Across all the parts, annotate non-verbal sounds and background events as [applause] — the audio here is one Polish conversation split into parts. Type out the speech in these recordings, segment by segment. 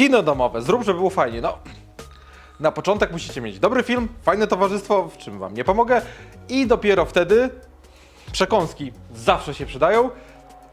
Kino domowe, zrób, żeby było fajnie. No, na początek musicie mieć dobry film, fajne towarzystwo, w czym wam nie pomogę. I dopiero wtedy przekąski zawsze się przydają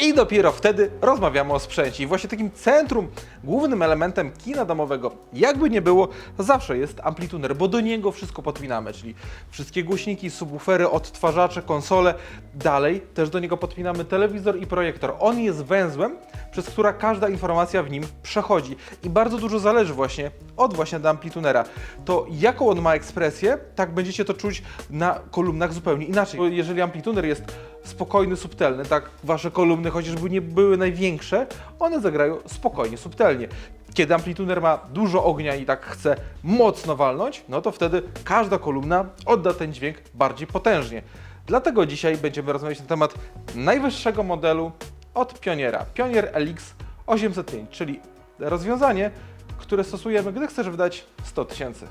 i dopiero wtedy rozmawiamy o sprzęcie. I właśnie takim centrum, głównym elementem kina domowego, jakby nie było, zawsze jest amplituner, bo do niego wszystko podpinamy, czyli wszystkie głośniki, subwoofery, odtwarzacze, konsole. Dalej też do niego podpinamy telewizor i projektor. On jest węzłem, przez która każda informacja w nim przechodzi. I bardzo dużo zależy właśnie od właśnie do amplitunera. To jaką on ma ekspresję, tak będziecie to czuć na kolumnach zupełnie inaczej. Bo Jeżeli amplituner jest spokojny, subtelny, tak wasze kolumny chociażby nie były największe, one zagrają spokojnie, subtelnie. Kiedy amplituner ma dużo ognia i tak chce mocno walnąć, no to wtedy każda kolumna odda ten dźwięk bardziej potężnie. Dlatego dzisiaj będziemy rozmawiać na temat najwyższego modelu od Pioniera. Pionier LX 805, czyli rozwiązanie, które stosujemy, gdy chcesz wydać 100 tysięcy.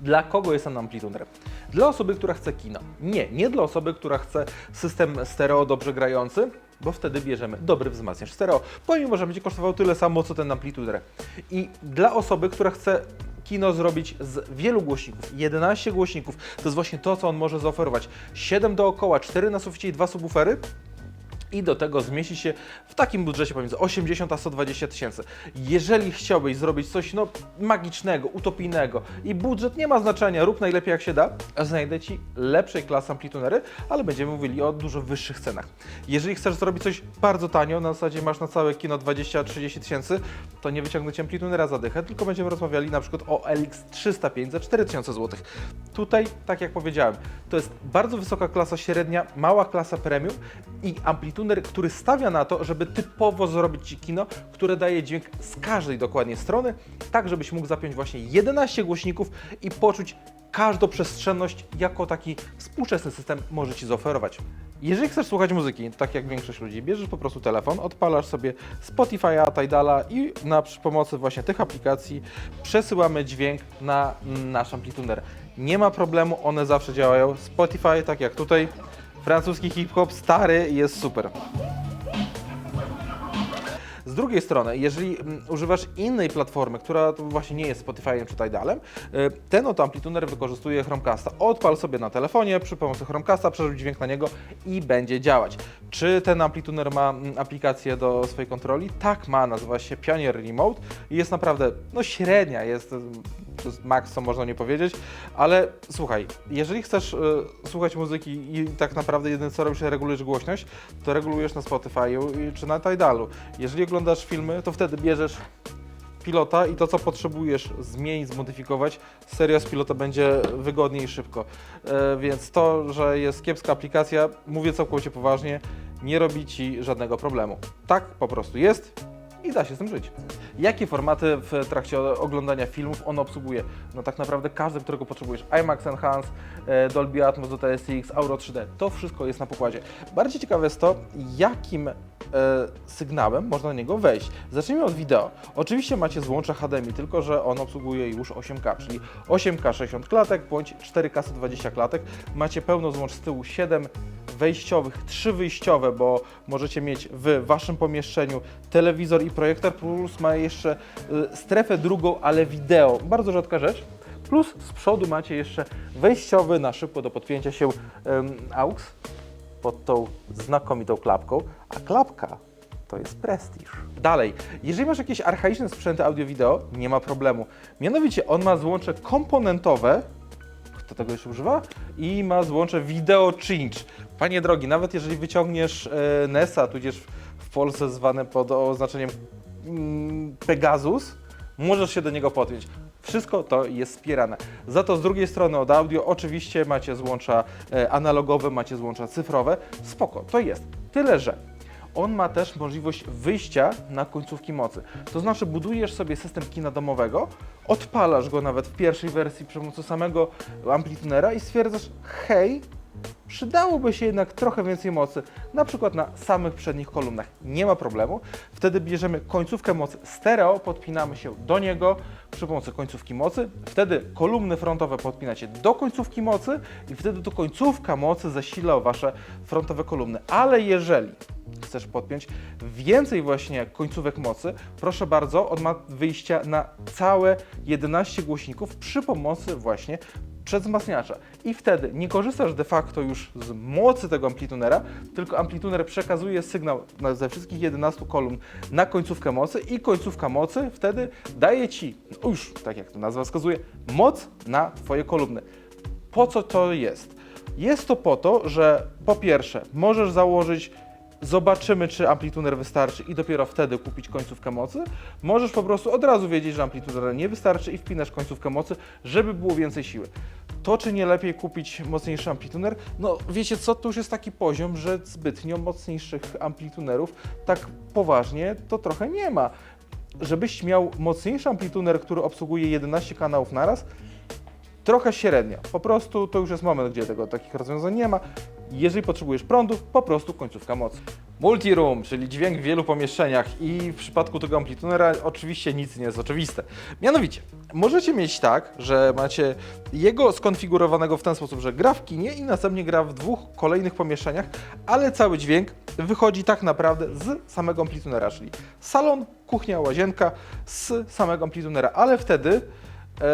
Dla kogo jest ten amplituner? Dla osoby, która chce kino. Nie, nie dla osoby, która chce system stereo dobrze grający, bo wtedy bierzemy dobry wzmacniacz stereo, pomimo, że będzie kosztował tyle samo, co ten amplituner. I dla osoby, która chce kino zrobić z wielu głośników, 11 głośników, to jest właśnie to, co on może zaoferować. 7 dookoła, 4 na suficie i 2 subwoofery, i do tego zmieści się w takim budżecie pomiędzy 80 a 120 tysięcy. Jeżeli chciałbyś zrobić coś no, magicznego, utopijnego i budżet nie ma znaczenia, rób najlepiej jak się da, znajdę Ci lepszej klasy amplitunery, ale będziemy mówili o dużo wyższych cenach. Jeżeli chcesz zrobić coś bardzo tanio, na zasadzie masz na całe kino 20-30 tysięcy, to nie wyciągnę Ci amplitunera za dychę, tylko będziemy rozmawiali na przykład o LX 305 za 4000 zł. Tutaj, tak jak powiedziałem, to jest bardzo wysoka klasa średnia, mała klasa premium i amplituner, który stawia na to, żeby typowo zrobić Ci kino, które daje dźwięk z każdej dokładnie strony, tak żebyś mógł zapiąć właśnie 11 głośników i poczuć każdą przestrzenność, jako taki współczesny system może Ci zaoferować. Jeżeli chcesz słuchać muzyki, tak jak większość ludzi, bierzesz po prostu telefon, odpalasz sobie Spotify'a, Tidala i na przy pomocy właśnie tych aplikacji przesyłamy dźwięk na nasz amplituner. Nie ma problemu, one zawsze działają. Spotify, tak jak tutaj, francuski hip-hop stary jest super. Z drugiej strony, jeżeli mm, używasz innej platformy, która właśnie nie jest Spotify'em czy Tidalem, y, ten oto amplituner wykorzystuje Chromecasta. Odpal sobie na telefonie przy pomocy Chromecasta, przerzuć dźwięk na niego i będzie działać. Czy ten amplituner ma mm, aplikację do swojej kontroli? Tak ma, nazywa się Pioneer Remote i jest naprawdę, no średnia, jest max, co można nie powiedzieć, ale słuchaj, jeżeli chcesz y, słuchać muzyki i tak naprawdę jedyne co robisz, regulujesz głośność, to regulujesz na Spotify'u czy na Tidalu. Jeżeli oglądasz filmy, to wtedy bierzesz pilota i to, co potrzebujesz zmienić, zmodyfikować, seria z pilota będzie wygodniej i szybko. E, więc to, że jest kiepska aplikacja, mówię całkowicie poważnie, nie robi Ci żadnego problemu. Tak po prostu jest i da się z tym żyć. Jakie formaty w trakcie oglądania filmów on obsługuje? No tak naprawdę każdy, którego potrzebujesz. IMAX Enhance, e, Dolby Atmos, DTSX, Auro 3D, to wszystko jest na pokładzie. Bardziej ciekawe jest to, jakim e, sygnałem można na niego wejść. Zacznijmy od wideo. Oczywiście macie złącze HDMI, tylko że on obsługuje już 8K, czyli 8K 60 klatek bądź 4K 120 klatek. Macie pełno złącz z tyłu 7 wejściowych, 3 wyjściowe, bo możecie mieć w waszym pomieszczeniu telewizor i projektor, plus ma jeszcze y, strefę drugą, ale wideo. Bardzo rzadka rzecz. Plus z przodu macie jeszcze wejściowy na szybko do podpięcia się AUX pod tą znakomitą klapką, a klapka to jest prestiż. Dalej, jeżeli masz jakieś archaiczne sprzęty audio-wideo, nie ma problemu. Mianowicie on ma złącze komponentowe, kto tego jeszcze używa? I ma złącze Video Change. Panie drogi, nawet jeżeli wyciągniesz e, NES-a, tudzież w Polsce zwane pod oznaczeniem mm, Pegasus, możesz się do niego podpiąć. Wszystko to jest wspierane. Za to z drugiej strony od audio oczywiście macie złącza e, analogowe, macie złącza cyfrowe. Spoko, to jest. Tyle, że on ma też możliwość wyjścia na końcówki mocy. To znaczy budujesz sobie system kina domowego, odpalasz go nawet w pierwszej wersji przy pomocy samego amplitunera i stwierdzasz, hej, przydałoby się jednak trochę więcej mocy, na przykład na samych przednich kolumnach. Nie ma problemu. Wtedy bierzemy końcówkę mocy stereo, podpinamy się do niego przy pomocy końcówki mocy. Wtedy kolumny frontowe podpinacie do końcówki mocy i wtedy to końcówka mocy zasila Wasze frontowe kolumny. Ale jeżeli chcesz podpiąć więcej właśnie końcówek mocy, proszę bardzo, on ma wyjścia na całe 11 głośników przy pomocy właśnie przedwzmacniacza. I wtedy nie korzystasz de facto już z mocy tego amplitunera, tylko amplituner przekazuje sygnał na, ze wszystkich 11 kolumn na końcówkę mocy i końcówka mocy wtedy daje Ci, no już tak jak to nazwa wskazuje, moc na Twoje kolumny. Po co to jest? Jest to po to, że po pierwsze możesz założyć Zobaczymy, czy amplituner wystarczy i dopiero wtedy kupić końcówkę mocy. Możesz po prostu od razu wiedzieć, że amplituner nie wystarczy i wpinasz końcówkę mocy, żeby było więcej siły. To, czy nie lepiej kupić mocniejszy amplituner? No wiecie co, to już jest taki poziom, że zbytnio mocniejszych amplitunerów tak poważnie to trochę nie ma. Żebyś miał mocniejszy amplituner, który obsługuje 11 kanałów naraz, trochę średnio. Po prostu to już jest moment, gdzie tego takich rozwiązań nie ma. Jeżeli potrzebujesz prądu, po prostu końcówka mocy. Multiroom, czyli dźwięk w wielu pomieszczeniach i w przypadku tego amplitunera oczywiście nic nie jest oczywiste. Mianowicie, możecie mieć tak, że macie jego skonfigurowanego w ten sposób, że gra w kinie i następnie gra w dwóch kolejnych pomieszczeniach, ale cały dźwięk wychodzi tak naprawdę z samego amplitunera, czyli salon, kuchnia, łazienka z samego amplitunera, ale wtedy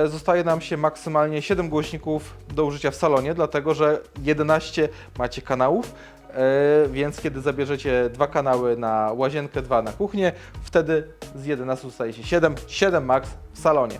zostaje nam się maksymalnie 7 głośników do użycia w salonie, dlatego że 11 macie kanałów, e, więc kiedy zabierzecie dwa kanały na łazienkę, dwa na kuchnię, wtedy z 11 zostaje się 7, 7 max w salonie.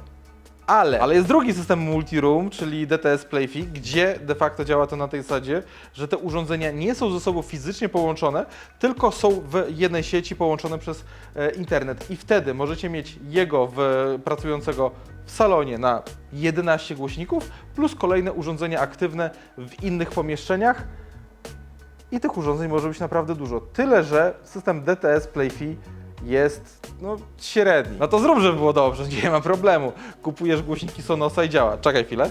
Ale, ale jest drugi system multi-room, czyli DTS Playfi, gdzie de facto działa to na tej zasadzie, że te urządzenia nie są ze sobą fizycznie połączone, tylko są w jednej sieci połączone przez e, internet. I wtedy możecie mieć jego w, pracującego w salonie na 11 głośników, plus kolejne urządzenia aktywne w innych pomieszczeniach. I tych urządzeń może być naprawdę dużo. Tyle, że system DTS Playfi jest no, średni. No to zrób, żeby było dobrze, [laughs] nie ma problemu. Kupujesz głośniki Sonosa i działa. Czekaj chwilę.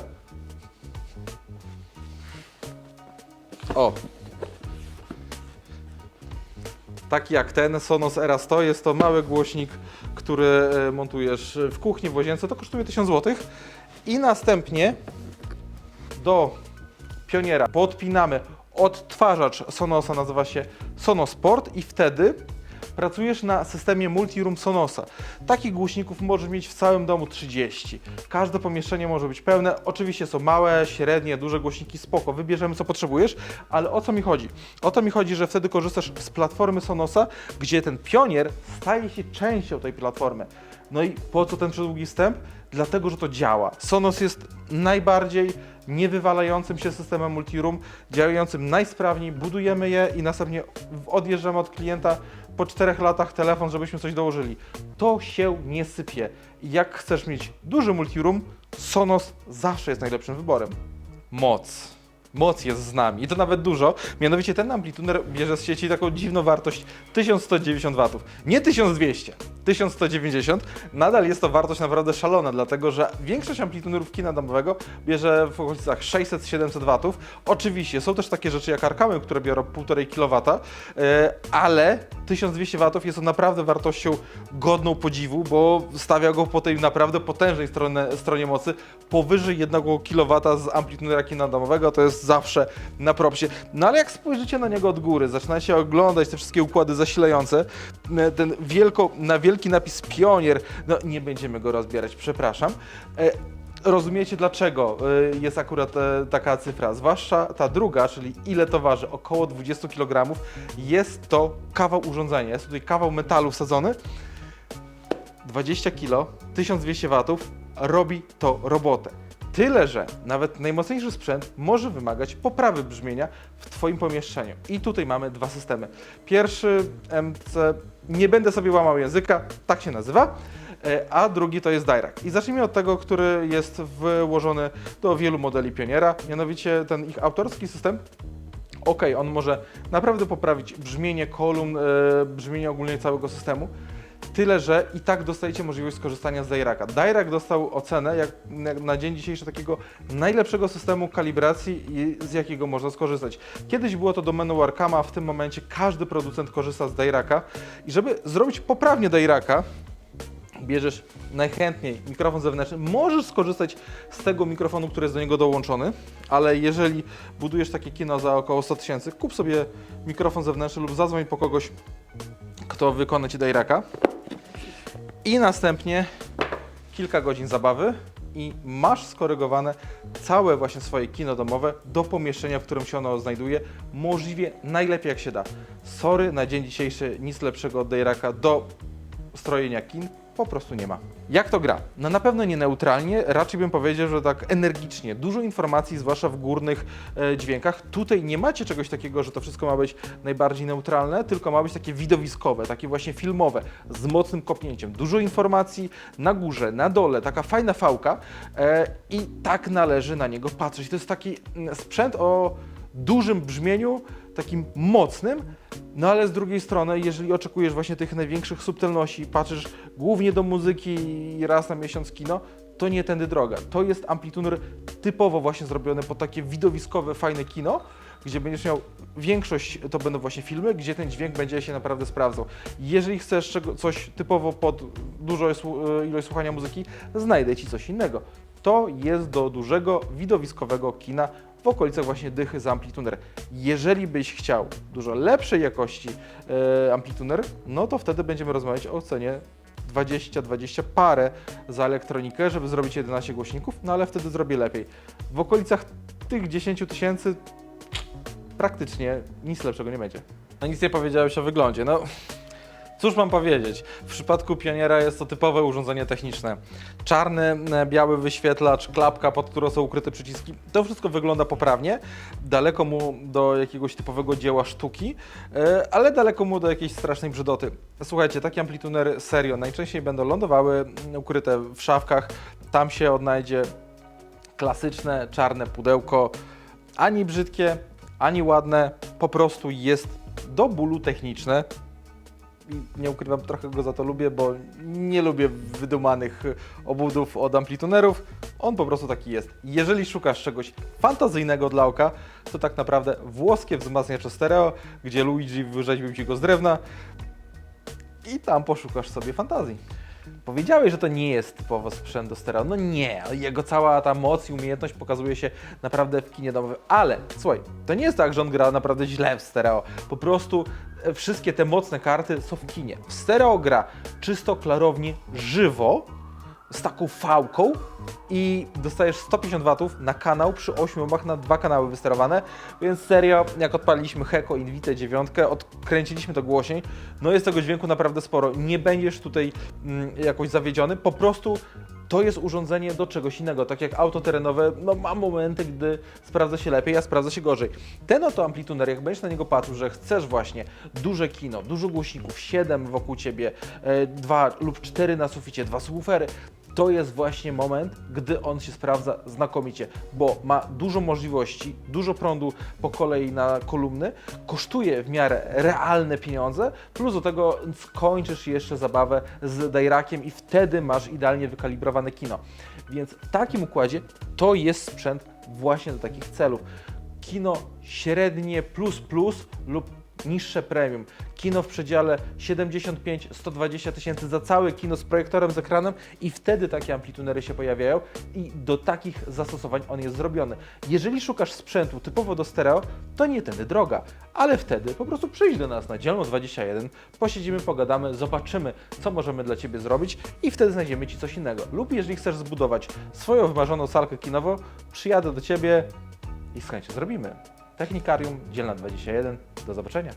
O. Taki jak ten Sonos Era 100 jest to mały głośnik, który e, montujesz w kuchni, w łazience. To kosztuje 1000 zł. I następnie do pioniera podpinamy odtwarzacz Sonosa, nazywa się Sonosport i wtedy pracujesz na systemie Multiroom Sonosa. Takich głośników możesz mieć w całym domu 30. Każde pomieszczenie może być pełne. Oczywiście są małe, średnie, duże głośniki, spoko. Wybierzemy co potrzebujesz, ale o co mi chodzi? O to mi chodzi, że wtedy korzystasz z platformy Sonosa, gdzie ten pionier staje się częścią tej platformy. No i po co ten przedługi wstęp? Dlatego, że to działa. Sonos jest najbardziej niewywalającym się systemem multiroom, działającym najsprawniej, budujemy je i następnie odjeżdżamy od klienta po czterech latach telefon, żebyśmy coś dołożyli. To się nie sypie. Jak chcesz mieć duży multiroom, Sonos zawsze jest najlepszym wyborem. Moc. Moc jest z nami i to nawet dużo. Mianowicie ten amplituner bierze z sieci taką dziwną wartość 1190 W. Nie 1200, 1190. Nadal jest to wartość naprawdę szalona, dlatego że większość amplitunerów kina domowego bierze w okolicach 600-700 W. Oczywiście są też takie rzeczy jak Arkamy, które biorą 1,5 kW, e, ale 1200 W jest to naprawdę wartością godną podziwu, bo stawia go po tej naprawdę potężnej stronie, stronie mocy powyżej 1 kW z amplitunera kina domowego, to jest zawsze na propsie. No ale jak spojrzycie na niego od góry, zaczynacie oglądać te wszystkie układy zasilające, e, ten wielko, na wielki napis pionier, no nie będziemy go rozbierać, przepraszam. E, Rozumiecie dlaczego y, jest akurat e, taka cyfra, zwłaszcza ta druga, czyli ile to waży, około 20 kg, jest to kawał urządzenia, jest tutaj kawał metalu wsadzony, 20 kg, 1200 W, robi to robotę. Tyle, że nawet najmocniejszy sprzęt może wymagać poprawy brzmienia w Twoim pomieszczeniu. I tutaj mamy dwa systemy. Pierwszy MC, nie będę sobie łamał języka, tak się nazywa, e, a drugi to jest Dirac. I zacznijmy od tego, który jest włożony do wielu modeli Pioniera, mianowicie ten ich autorski system ok, on może naprawdę poprawić brzmienie kolumn, e, brzmienie ogólnie całego systemu, Tyle, że i tak dostajecie możliwość skorzystania z Dairaka. Dairak dostał ocenę jak na- dzień dzisiejszy takiego najlepszego systemu kalibracji, z jakiego można skorzystać. Kiedyś było to domeną Warkama, a w tym momencie każdy producent korzysta z Dairaka. I żeby zrobić poprawnie Dairaka, bierzesz najchętniej mikrofon zewnętrzny, możesz skorzystać z tego mikrofonu, który jest do niego dołączony, ale jeżeli budujesz takie kino za około 100 tysięcy, kup sobie mikrofon zewnętrzny lub zadzwoń po kogoś, kto wykona Ci Dairaka i następnie kilka godzin zabawy i masz skorygowane całe właśnie swoje kino domowe do pomieszczenia, w którym się ono znajduje, możliwie najlepiej jak się da. Sorry, na dzień dzisiejszy nic lepszego od Dairaka do strojenia kin po prostu nie ma. Jak to gra? No na pewno nie neutralnie, raczej bym powiedział, że tak energicznie. Dużo informacji, zwłaszcza w górnych e, dźwiękach. Tutaj nie macie czegoś takiego, że to wszystko ma być najbardziej neutralne, tylko ma być takie widowiskowe, takie właśnie filmowe, z mocnym kopnięciem. Dużo informacji na górze, na dole, taka fajna fałka e, i tak należy na niego patrzeć. To jest taki mm, sprzęt o dużym brzmieniu, takim mocnym, no ale z drugiej strony, jeżeli oczekujesz właśnie tych największych subtelności, patrzysz głównie do muzyki i raz na miesiąc kino, to nie tędy droga. To jest amplituner typowo właśnie zrobiony pod takie widowiskowe, fajne kino, gdzie będziesz miał większość, to będą właśnie filmy, gdzie ten dźwięk będzie się naprawdę sprawdzał. Jeżeli chcesz coś typowo pod dużą słu- ilość słuchania muzyki, znajdę Ci coś innego. To jest do dużego, widowiskowego kina w okolicach właśnie dychy za amplituner. Jeżeli byś chciał dużo lepszej jakości e, amplituner, no to wtedy będziemy rozmawiać o cenie 20-20 parę za elektronikę, żeby zrobić 11 głośników, no ale wtedy zrobię lepiej. W okolicach tych 10 tysięcy praktycznie nic lepszego nie będzie. No nic nie powiedziałeś o wyglądzie. No, cóż mam powiedzieć? W przypadku Pioniera jest to typowe urządzenie techniczne. Czarny, e, biały wyświetlacz, klapka, pod którą są ukryte przyciski. To wszystko wygląda poprawnie. Daleko mu do jakiegoś typowego dzieła sztuki, e, ale daleko mu do jakiejś strasznej brzydoty. Słuchajcie, takie amplitunery serio najczęściej będą lądowały mm, ukryte w szafkach. Tam się odnajdzie klasyczne czarne pudełko, ani brzydkie, ani ładne, po prostu jest do bólu techniczne. Nie ukrywam, trochę go za to lubię, bo nie lubię wydumanych obudów od amplitunerów. On po prostu taki jest. Jeżeli szukasz czegoś fantazyjnego dla oka, to tak naprawdę włoskie wzmacniacze stereo, gdzie Luigi wyrzeźbił ci go z drewna i tam poszukasz sobie fantazji. Powiedziałeś, że to nie jest typowo sprzęt do stereo. No nie, jego cała ta moc i umiejętność pokazuje się naprawdę w kinie domowym. Ale słuchaj, to nie jest tak, że on gra naprawdę źle w stereo. Po prostu e, wszystkie te mocne karty są w kinie. W stereo gra czysto, klarownie, żywo, z taką fałką i dostajesz 150 watów na kanał przy 8 ohmach na dwa kanały wysterowane, więc serio, jak odpaliliśmy Heko Invite 9, odkręciliśmy to głośniej, no jest tego dźwięku naprawdę sporo. Nie będziesz tutaj mm, jakoś zawiedziony, po prostu to jest urządzenie do czegoś innego. Tak jak auto terenowe, no ma momenty, gdy sprawdza się lepiej, a sprawdza się gorzej. Ten oto amplituner, jak będziesz na niego patrzył, że chcesz właśnie duże kino, dużo głośników, 7 wokół ciebie, e, dwa lub cztery na suficie, dwa subwoofery, to jest właśnie moment, gdy on się sprawdza znakomicie, bo ma dużo możliwości, dużo prądu po kolei na kolumny, kosztuje w miarę realne pieniądze, plus do tego skończysz jeszcze zabawę z Dairakiem i wtedy masz idealnie wykalibrowane kino. Więc w takim układzie to jest sprzęt właśnie do takich celów. Kino średnie plus plus lub niższe premium. Kino w przedziale 75-120 tysięcy za całe kino z projektorem, z ekranem i wtedy takie amplitunery się pojawiają i do takich zastosowań on jest zrobiony. Jeżeli szukasz sprzętu typowo do stereo, to nie tędy droga, ale wtedy po prostu przyjdź do nas na dzielną 21, posiedzimy, pogadamy, zobaczymy, co możemy dla Ciebie zrobić i wtedy znajdziemy Ci coś innego. Lub jeżeli chcesz zbudować swoją wymarzoną salkę kinową, przyjadę do Ciebie i z chęcią zrobimy. Technikarium, dzielna 21, do zobaczenia.